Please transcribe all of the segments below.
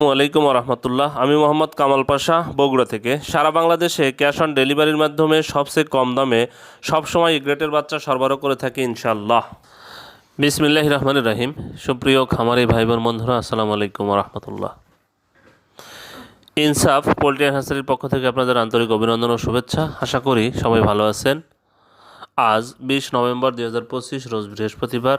আলাইকুম রহমতুল্লাহ। আমি মোহাম্মদ কামাল পাশা, বগুড়া থেকে। সারা বাংলাদেশে ক্যাশ অন ডেলিভারির মাধ্যমে সবচেয়ে কম দামে সবসময় গ্রেটের বাচ্চা সরবরাহ করে থাকি ইনশাল্লাহ বিসমিল্লাহ রহমান রাহিম। সুপ্রিয় খামারি ভাই বোন বন্ধুরা, আসসালামু আলাইকুম রহমতুল্লাহ। ইনসাফ পোলট্রি হ্যাসারির পক্ষ থেকে আপনাদের আন্তরিক অভিনন্দন ও শুভেচ্ছা। আশা করি সবাই ভালো আছেন। আজ বিশ নভেম্বর দুই হাজার পঁচিশ, রোজ বৃহস্পতিবার।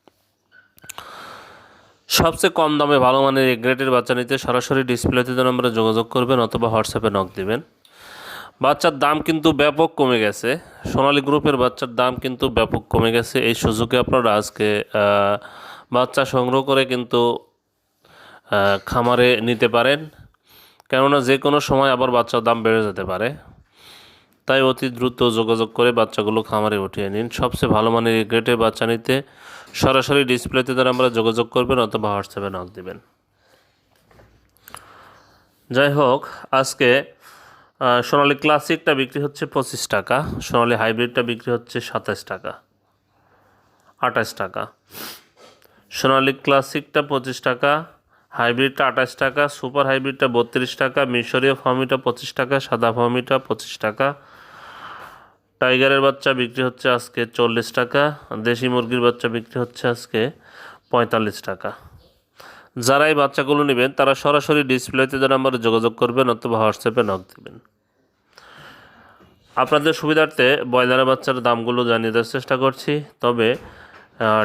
সবচেয়ে কম দামে ভালো মানের এ বাচ্চা নিতে সরাসরি ডিসপ্লেতে আমরা যোগাযোগ করবেন অথবা হোয়াটসঅ্যাপে নক দিবেন। বাচ্চার দাম কিন্তু ব্যাপক কমে গেছে। সোনালী গ্রুপের বাচ্চার দাম কিন্তু ব্যাপক কমে গেছে। এই সুযোগে আপনারা আজকে বাচ্চা সংগ্রহ করে কিন্তু খামারে নিতে পারেন। কেননা যে কোনো সময় আবার বাচ্চার দাম বেড়ে যেতে পারে। তাই অতি দ্রুত যোগাযোগ করে বাচ্চাগুলো খামারে উঠিয়ে নিন। সবচেয়ে ভালো মানের এই গ্রেটের বাচ্চা নিতে সরাসরি ডিসপ্লেতে দ্বারা আমরা যোগাযোগ করবেন অথবা হোয়াটসঅ্যাপে নক দেবেন। যাই হোক, আজকে সোনালী ক্লাসিকটা বিক্রি হচ্ছে পঁচিশ টাকা, সোনালী হাইব্রিডটা বিক্রি হচ্ছে সাতাশ টাকা, আঠাশ টাকা। সোনালী ক্লাসিকটা পঁচিশ টাকা, হাইব্রিডটা আঠাশ টাকা, সুপার হাইব্রিডটা বত্রিশ টাকা, মিশরীয় ফার্মিটা পঁচিশ টাকা, সাদা ফার্মিটা পঁচিশ টাকা টাইগারের বাচ্চা বিক্রি হচ্ছে আজকে চল্লিশ টাকা, দেশি মুরগির বাচ্চা বিক্রি হচ্ছে আজকে পঁয়তাল্লিশ টাকা। যারা এই বাচ্চাগুলো নেবেন, তারা সরাসরি ডিসপ্লেতে যারা নাম্বারে যোগাযোগ করবেন অথবা হোয়াটসঅ্যাপে নক দেবেন। আপনাদের সুবিধার্থে ব্রয়লারের বাচ্চার দামগুলো জানিয়ে দেওয়ার চেষ্টা করছি, তবে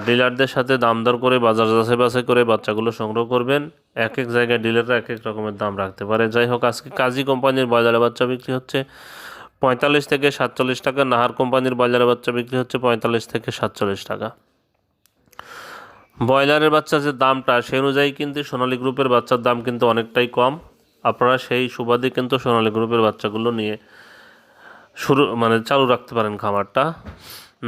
ডিলারদের সাথে দাম দর করে, বাজার যাচাই বাছাই করে বাচ্চাগুলো সংগ্রহ করবেন। এক এক জায়গায় ডিলাররা এক এক রকমের দাম রাখতে পারে। যাই হোক, আজকে কাজী কোম্পানির ব্রয়লারের বাচ্চা বিক্রি হচ্ছে পঁয়তাল্লিশ থেকে সাতচল্লিশ টাকা। নাহার কোম্পানির ব্রয়লারের বাচ্চা বিক্রি হচ্ছে পঁয়তাল্লিশ থেকে সাতচল্লিশ টাকা। ব্রয়লারের বাচ্চা যে দামটা সেই অনুযায়ী কিন্তু সোনালী গ্রুপের বাচ্চার দাম কিন্তু অনেকটাই কম। আপনারা সেই সুবাদে কিন্তু সোনালী গ্রুপের বাচ্চাগুলো নিয়ে শুরু মানে চালু রাখতে পারেন খামারটা।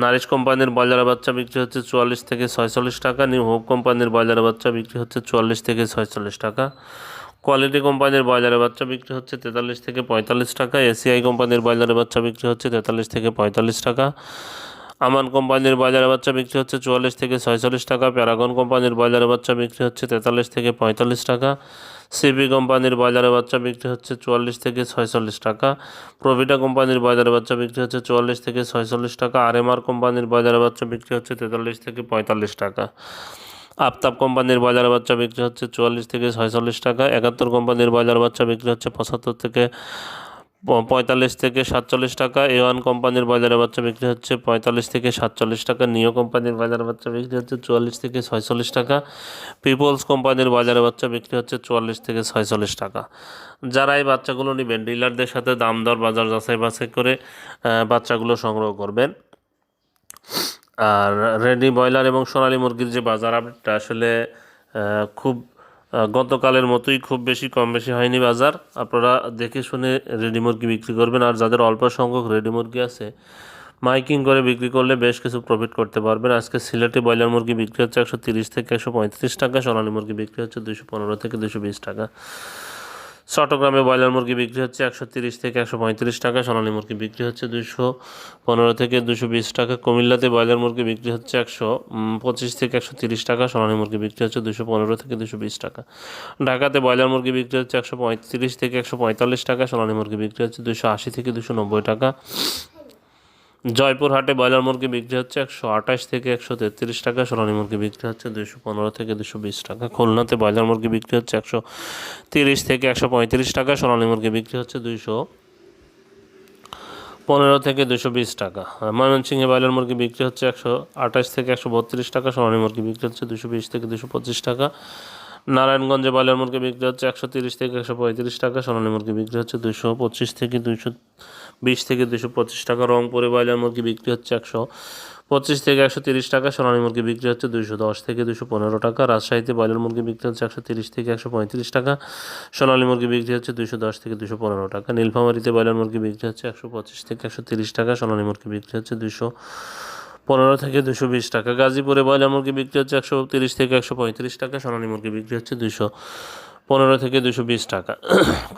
নারিশ কোম্পানির ব্রয়লারের বাচ্চা বিক্রি হচ্ছে চুয়াল্লিশ থেকে ছয়চল্লিশ টাকা। নিউ হোপ কোম্পানির ব্রয়লারের বাচ্চা বিক্রি হচ্ছে চুয়াল্লিশ থেকে ছয়চল্লিশ টাকা। কোয়ালিটি কোম্পানির ব্রয়লারের বাচ্চা বিক্রি হচ্ছে তেতাল্লিশ থেকে পঁয়তাল্লিশ টাকা, এসিআই কোম্পানির ব্রয়লারের বাচ্চা বিক্রি হচ্ছে তেতাল্লিশ থেকে পঁয়তাল্লিশ টাকা। আমান কোম্পানির ব্রয়লারের বাচ্চা বিক্রি হচ্ছে চুয়াল্লিশ থেকে ছয়চল্লিশ টাকা, প্যারাগন কোম্পানির ব্রয়লারের বাচ্চা বিক্রি হচ্ছে তেতাল্লিশ থেকে পঁয়তাল্লিশ টাকা সিপি কোম্পানির ব্রয়লারের বাচ্চা বিক্রি হচ্ছে চুয়াল্লিশ থেকে ছয়চল্লিশ টাকা প্রভিটা কোম্পানির ব্রয়লারের বাচ্চা বিক্রি হচ্ছে চুয়াল্লিশ থেকে ছয়চল্লিশ টাকা আরএমআর কোম্পানির ব্রয়লারের বাচ্চা বিক্রি হচ্ছে তেতাল্লিশ থেকে পঁয়তাল্লিশ টাকা। আফতাব কোম্পানির ব্রয়লার বাচ্চা বিক্রি হচ্ছে চুয়াল্লিশ থেকে ছয়চল্লিশ টাকা, একাত্তর কোম্পানির ব্রয়লার বাচ্চা বিক্রি হচ্ছে পঁচাত্তর থেকে পঁয়তাল্লিশ থেকে সাতচল্লিশ টাকা এ ওয়ান কোম্পানির বাজারে বাচ্চা বিক্রি হচ্ছে পঁয়তাল্লিশ থেকে সাতচল্লিশ টাকা নিও কোম্পানির বাজারের বাচ্চা বিক্রি হচ্ছে চুয়াল্লিশ থেকে ছয়চল্লিশ টাকা পিপলস কোম্পানির বাজারের বাচ্চা বিক্রি হচ্ছে চুয়াল্লিশ থেকে ছয়চল্লিশ টাকা। যারা এই বাচ্চাগুলো নেবেন, ডিলারদের সাথে দাম দর, বাজার যাচাই বাছাই করে বাচ্চাগুলো সংগ্রহ করবেন। আর রেডি ব্রয়লার এবং সোনালী মুরগির যে বাজার আপডেটটা আসলে খুব গতকালের মতোই খুব বেশি, কম বেশি হয়নি বাজার। আপনারা দেখে শুনে রেডি মুরগি বিক্রি করবেন। আর যাদের অল্প সংখ্যক রেডি মুরগি আছে, মাইকিং করে বিক্রি করলে বেশ কিছু প্রফিট করতে পারবেন। আজকে সিলেটে ব্রয়লার মুরগি বিক্রি হচ্ছে একশো তিরিশ থেকে একশো পঁয়ত্রিশ টাকা, সোনালী মুরগি বিক্রি হচ্ছে দুশো পনেরো থেকে দুশো বিশ টাকা। চট্টগ্রামে ব্রয়লার মুরগি বিক্রি হচ্ছে একশো তিরিশ থেকে একশো পঁয়ত্রিশ টাকা, সোনালী মুরগি বিক্রি হচ্ছে দুশো পনেরো থেকে দুশো বিশ টাকা, কুমিল্লাতে ব্রয়লার মুরগি বিক্রি হচ্ছে একশো পঁচিশ থেকে একশো তিরিশ টাকা, সোনালী মুরগি বিক্রি হচ্ছে দুশো পনেরো থেকে দুশো বিশ টাকা। ঢাকাতে ব্রয়লার মুরগি বিক্রি হচ্ছে একশো পঁয়ত্রিশ থেকে একশো পঁয়তাল্লিশ টাকা, সোনালী মুরগি বিক্রি হচ্ছে দুশো আশি থেকে দুশো নব্বই টাকা। জয়পুরহাটে ব্রয়লার মুরগি বিক্রি হচ্ছে একশো আঠাশ থেকে একশো তেত্রিশ টাকা, সোনালী মুরগি বিক্রি হচ্ছে দুশো পনেরো থেকে দুশো বিশ টাকা, খুলনাতে ব্রয়লার মুরগি বিক্রি হচ্ছে একশো তিরিশ থেকে একশো পঁয়ত্রিশ টাকা, সোনালী মুরগি বিক্রি হচ্ছে দুইশো পনেরো থেকে দুশো বিশ টাকা। ময়মনসিংহে ব্রয়লার মুরগি বিক্রি হচ্ছে একশো আঠাশ থেকে একশো বত্রিশ টাকা, সোনালী মুরগি বিক্রি হচ্ছে দুশো বিশ থেকে দুশো পঁচিশ টাকা নারায়ণগঞ্জে ব্রয়লার মুরগি বিক্রি হচ্ছে একশো তিরিশ থেকে একশো পঁয়ত্রিশ টাকা, সোনালী মুরগি বিক্রি হচ্ছে দুশো পঁচিশ থেকে দুশো বিশ থেকে দুশো পঁচিশ টাকা, রংপুরে ব্রয়লার মুরগি বিক্রি হচ্ছে একশো পঁচিশ থেকে একশো তিরিশ টাকা, সোনালী মুরগি বিক্রি হচ্ছে দুশো দশ থেকে দুশো পনেরো টাকা, রাজশাহীতে ব্রয়লার মুরগি বিক্রি হচ্ছে একশো তিরিশ থেকে একশো পঁয়ত্রিশ টাকা, সোনালী মুরগি বিক্রি হচ্ছে দুশো দশ থেকে দুশো পনেরো টাকা, নীলফামারিতে ব্রয়লার মুরগি বিক্রি হচ্ছে একশো পঁচিশ থেকে একশো তিরিশ টাকা, সোনালী মুরগি বিক্রি হচ্ছে দুশো পনেরো থেকে দুশো বিশ টাকা। গাজীপুরে ব্রয়লার মুরগি বিক্রি হচ্ছে একশো তিরিশ থেকে একশো পঁয়ত্রিশ টাকা, সোনালী মুরগি বিক্রি হচ্ছে দুশো পনেরো থেকে দুশো বিশ টাকা।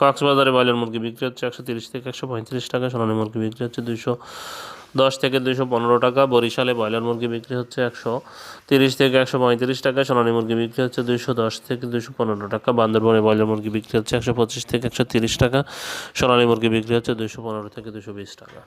কক্সবাজারে ব্রয়লার মুরগি বিক্রি হচ্ছে একশো তিরিশ থেকে একশো পঁয়ত্রিশ টাকা, সোনালী মুরগি বিক্রি হচ্ছে দুশো দশ থেকে দুশো পনেরো টাকা, বরিশালে ব্রয়লার মুরগি বিক্রি হচ্ছে একশো তিরিশ থেকে একশো পঁয়ত্রিশ টাকা, সোনালী মুরগি বিক্রি হচ্ছে দুশো দশ থেকে দুশো পনেরো টাকা, বান্দরবনে ব্রয়লার মুরগি বিক্রি হচ্ছে একশো পঁচিশ থেকে একশো তিরিশ টাকা, সোনালী মুরগি বিক্রি হচ্ছে দুশো পনেরো থেকে দুশো বিশ টাকা।